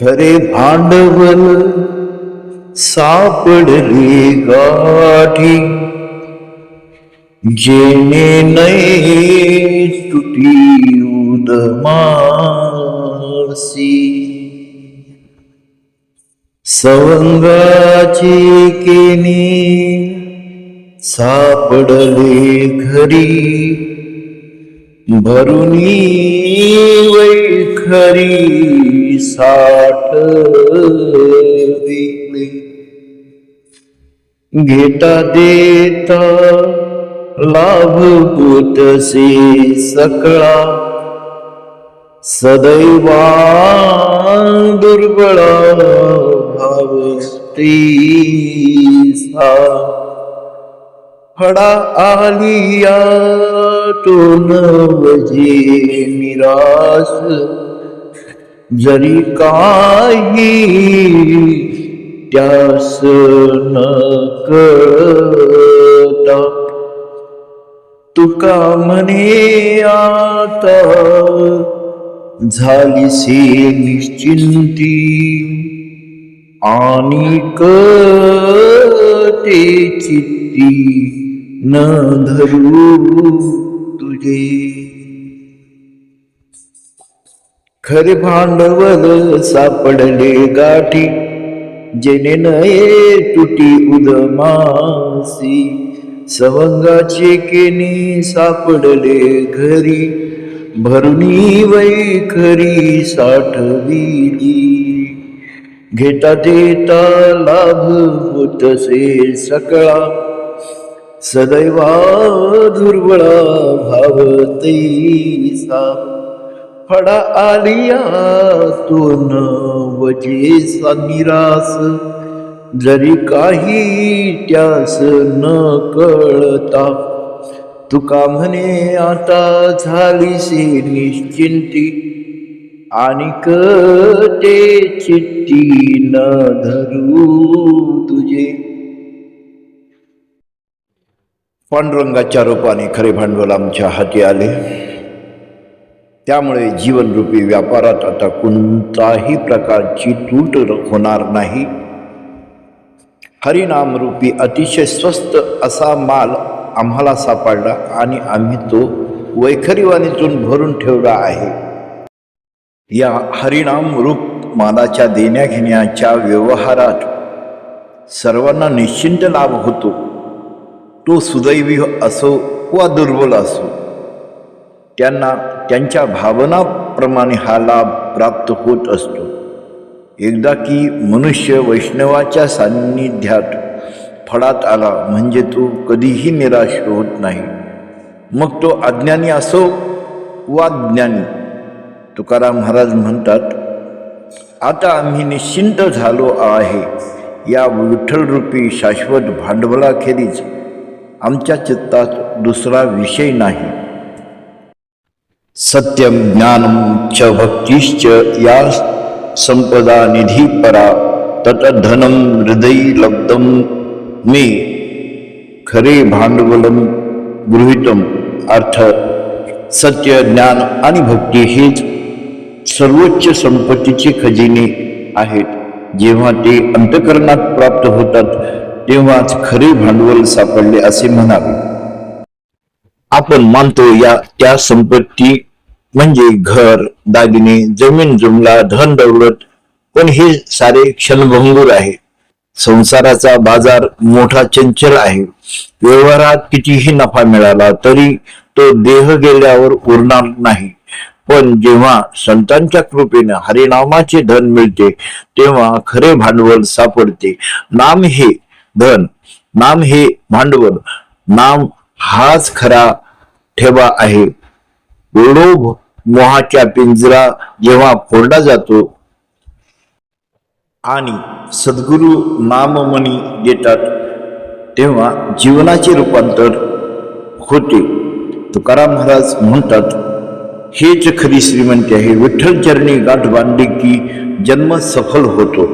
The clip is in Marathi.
खरे भांडवल सापडली गाठी जेणे नये तुटी उदमासी सवंगाची केने सापडले घरी भरुनी वैखरी साठ घेता देता लाभ होतसे सकळा। सदैवा दुर्बळा भावती सा। फडा आलिया तो नवजे निराश जरी काही त्यास न करता तुका म्हणे आता झालीसे निश्चिंती आणि ते चित्ती न धरू तुझे. खरे भांडवल सापडले गाठी. जेने नये तुटी उदमासी सवंगाचे केने सापडले घरी. भरुनी वैखरी साठविली घेता देता लाभ होतसे सकळा. सदैवा दुर्बळा भावती फडा आलिया तो वजे निरास जरी काही त्यास न कळता. तुका म्हणे आता झालीसे निश्चिंती. आणि ते चित्ती न धरू तुझे. पांडुरंगाच्या रूपाने खरे भांडवल आमच्या हाती आले. त्यामुळे जीवनरूपी व्यापारात आता कोणताही प्रकारची तूट होणार नाही. हरिनामरूपी अतिशय स्वस्त असा माल आम्हाला सापडला आणि आम्ही तो वैखरीवाणीतून भरून ठेवला आहे. या हरिणाम रूप मालाच्या देण्याघेण्याच्या व्यवहारात सर्वांना निश्चिंत लाभ होतो. तो सुदैवी असो वा दुर्बल असो त्यांना त्यांच्या भावनाप्रमाणे हा लाभ प्राप्त होत असतो. एकदा की मनुष्य वैष्णवाच्या सान्निध्यात फळात आला म्हणजे तो कधीही निराश होत नाही. मग तो अज्ञानी असो वा ज्ञानी तुकाराम महाराज म्हणतात आता आम्ही निश्चिंत झालो आहे. या विठ्ठलरूपी शाश्वत भांडवलाखेरीज आमच्या चित्तात दुसरा विषय नाही. सत्यम ज्ञानम च भक्तीश्च या संपदा निधी परा तत धनम हृदय लब्धम मे खरे भांडवलम गृहीतम अर्थ। सत्य ज्ञान आणि भक्ती हेच सर्वोच्च संपत्तीचे खजिने आहेत। जेव्हा ते अंतकरणात प्राप्त होतात तेव्हाच खरे भांडवल सापडले असे म्हणावे। आपण मानतो या त्या संपत्ती म्हणजे घर दागिने जमीन जुमला धन दौलत पण हे सारे क्षणभंगूर आहे. संसाराचा बाजार मोठा चंचल आहे. व्यवहारात कितीही नफा मिळाला तरी तो देह गेल्यावर उरणार नाही. पण जेव्हा संतांच्या कृपेने हरिनामाचे धन मिळते तेव्हा खरे भांडवल सापडते. नाम हे धन नाम हे भांडवल नाम हाच खरा ठेवा आहे. लोभ मोहाच्या पिंजरा जेव्हा फोडला जातो आणि सद्गुरु नाममणी देतात तेव्हा जीवनाचे रूपांतर होते. तुकाराम महाराज म्हणतात हेच खरी श्रीमंती आहे. विठ्ठल चरणी गाठ बांधली की जन्म सफल होतो.